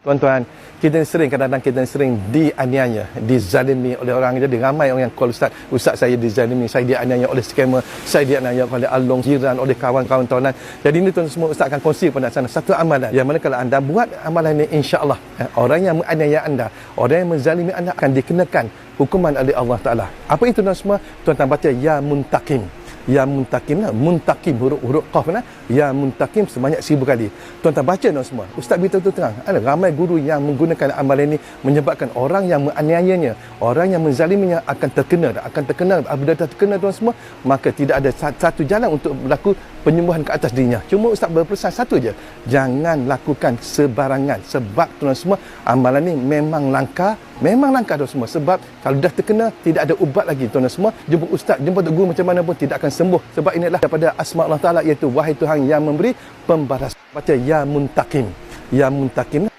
Tuan-tuan, kita sering kadang-kadang kita sering dianiaya, dizalimi oleh orang. Jadi ramai orang yang call Ustaz, Ustaz saya dizalimi, saya dianiaya oleh scammer, saya dianiaya oleh alung jiran, oleh kawan-kawan tahunan. Jadi ini tuan semua Ustaz akan kongsi kepada sana satu amalan. Yang mana kalau anda buat amalan ini insya-Allah, eh, orang yang menganiaya anda, orang yang menzalimi anda akan dikenakan hukuman oleh Allah Taala. Apa itu tuan semua? Tuan-tuan baca ya muntakim ya muntakim lah. muntakim huruf-huruf qaf lah. ya muntakim sebanyak seribu kali tuan-tuan baca nak semua ustaz beritahu tu terang ada ramai guru yang menggunakan amalan ini menyebabkan orang yang menganiayanya orang yang menzaliminya akan terkena akan terkena apabila terkena tuan semua maka tidak ada satu jalan untuk berlaku penyembuhan ke atas dirinya. Cuma ustaz berpesan satu je jangan lakukan sebarangan sebab tuan semua amalan ini memang langka memang langka tuan semua. Sebab kalau dah terkena tidak ada ubat lagi tuan semua. Jumpa ustaz jumpa guru macam mana pun tidak akan sembuh. Sebab ini adalah daripada asma Allah Taala iaitu wahai Tuhan yang memberi pembalas baca ya muntakim. Ya muntakim